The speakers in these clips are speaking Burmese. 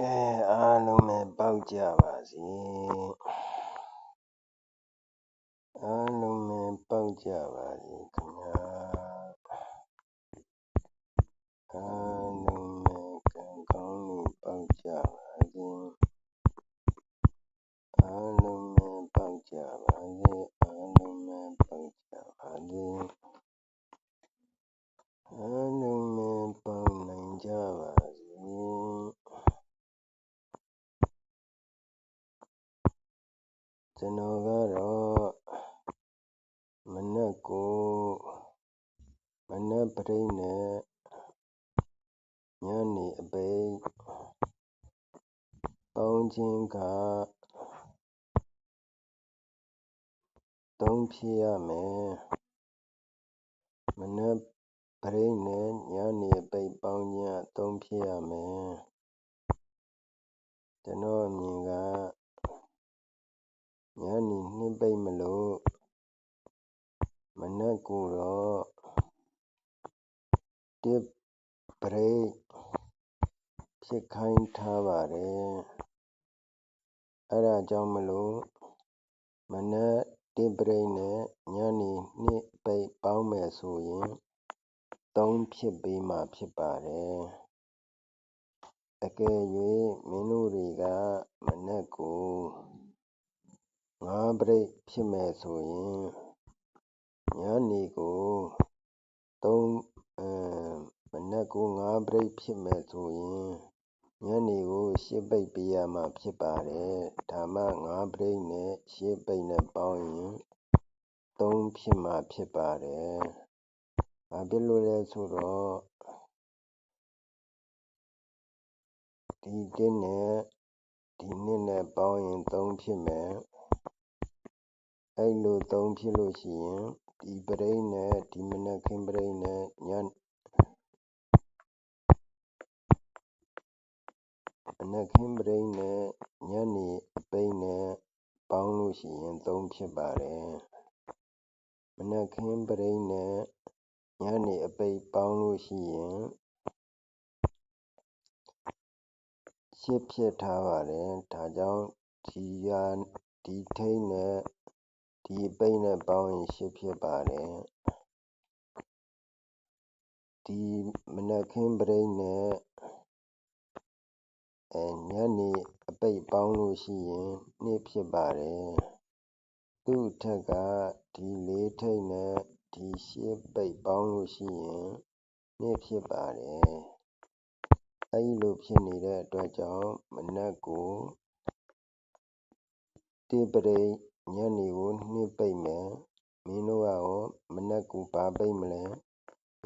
ကဲအားလုံးပဲ ပေါက်ကြပါစေ အားလုံးပဲ ပေါက်ကြပါစေခင်ဗျာ အားလုံးပဲ ကံကောင်းလို့ ပေါက်ကြပါစေ အားလုံးပဲ ပေါက်ကြပါစေအားလုံးပဲပေါက်ကြပါစေအားလုံးပဲပေါက်နိုင်ကြပါစေကျွန်တော်ကတော့မနက်ကိုမနက်ပရိနဲ့ညနေအပိတ်ပေါင်း ခြင်းက သုံးဖြစ်ရမယ် မနက်ပရိနဲ့ ညနေအပိတ်ပေါင်းခြင်းက သုံးဖြစ်ရမယ် ကျွန်တော်အမြင်က ညနေ နှစ်ပိတ်မလို့မနက်ကိုတော့ တစ်ပရိဖြစ်ခိုင်းထားပါတယ် အဲ့ဒါကြောင့်မလို့မနက် တစ်ပရိနဲ့ ညနေ နှစ်ပိတ် ပေါင်းမယ်ဆိုရင် သုံးဖြစ်ပေးမှာဖြစ်ပါတယ် အကယ်၍မင်းတို့တွေက မနက်ကို ငါးပရိဖြစ်မယ်ဆိုရင် ညနေကိုသုံးအဲမနက်ကိုငါးပရိဖြစ်မယ်ဆိုရင် ညနေကို ရှစ်ပိတ်ပေးရမှာဖြစ်ပါတယ် ဒါမှ ငါးပရိနဲ့ ရှစ်ပိတ်နဲ့ပေါင်းရင် သုံးဖြစ်မှာဖြစ်ပါတယ် ဘာဖြစ်လို့လဲဆိုတော့ ဒီတစ်နဲ့ ဒီနှစ်နဲ့ပေါင်းရင် သုံးဖြစ်မယ် အဲ့လို သုံးဖြစ်လို့ရှိရင် ဒီပရိနဲ့ ဒီမနက်ခင်းပရိနဲ့ ည မနက်ခင်းပရိနဲ့ ညနေအပိတ်နဲ့ ပေါင်းလို့ရှိရင် သုံးဖြစ်ပါတယ် မနက်ခင်းပရိနဲ့ ညနေအပိတ် ပေါင်းလို့ရှိရင် ရှစ်ဖြစ်ထားပါတယ် ဒါကြောင့် ဒီဟာဒီထိတ်နဲ့ ဒီအပိတ်နဲ့ ပေါင်းရင် ရှစ်ဖြစ်ပါတယ် ဒီမနက်ခင်းပရိနဲ့ အဲညနေအပိတ်ပေါင်းလို့ရှိရင် နှစ်ဖြစ်ပါတယ် သူ့ထက်က ဒီလေးထိတ်နဲ့ ဒီရှစ်ပိတ်ပေါင်းလို့ရှိရင် နှစ်ဖြစ်ပါတယ် အဲဒီလိုဖြစ်နေတဲ့အတွက်ကြောင့် မနက်ကို တစ်ပရိညနေကို နှစ်ပိတ်မယ် မင်းတို့ကရော မနက်ကို ဘာပိတ်မလဲ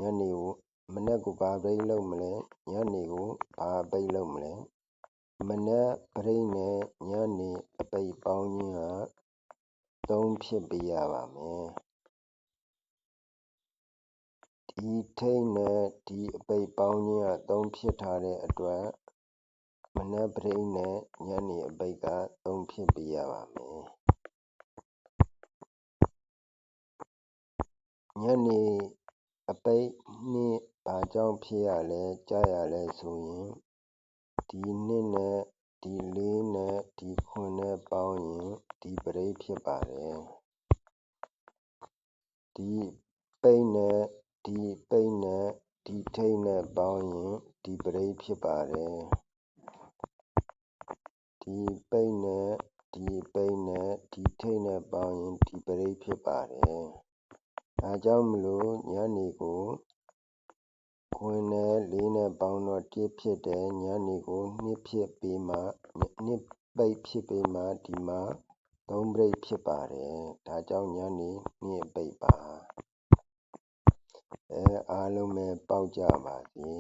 ညနေကိုမနက်ကိုဘာပိတ်လုပ်မလဲ ညနေကို ဘာပိတ်လုပ်မလဲ မနက်ပရိနဲ့ ညနေ အပိတ်ပေါင်းခြင်းက သုံးဖြစ်ပေးရပါမယ် ဒီထိတ်နဲ့ ဒီအပိတ်ပေါင်းခြင်းက သုံးဖြစ်ထားတဲ့အတွက် မနက်ပရိနဲ့ ညနေအပိတ်က သုံးဖြစ်ပေးရပါမယ် ညနေအပိတ်နှစ်ဘာကြောင့်ဖြစ်ရလဲကြားရလဲဆိုရင် ဒီနှစ်နဲ့ ဒီလေးနဲ့ ဒီခွန်းနဲ့ ပေါင်းရင် ဒီပရိဖြစ်ပါတယ် ဒီပိတ်နဲ့ ဒီပိတ်နဲ့ ဒီထိတ်နဲ့ ပေါင်းရင် ဒီပရိဖြစ်ပါတယ် ဒီပိတ်နဲ့ ဒီပိတ်နဲ့ ဒီထိတ်နဲ့ ပေါင်းရင် ဒီပရိဖြစ်ပါတယ် ဒါကြောင့်မလို့ ညနေကို ခွန်းနဲ့ လေးနဲ့ပေါင်းတော့ တစ်ဖြစ်တယ်ညနေကို နှစ်ဖြစ်ပေးမှနှစ်ပိတ်ဖြစ်ပေးမှ ဒီမှာ သုံးပိတ်ဖြစ်ပါတယ် ဒါကြောင့်ညနေနှစ်ပိတ်ပါအဲအားလုံးပဲ ပေါက်ကြပါစေ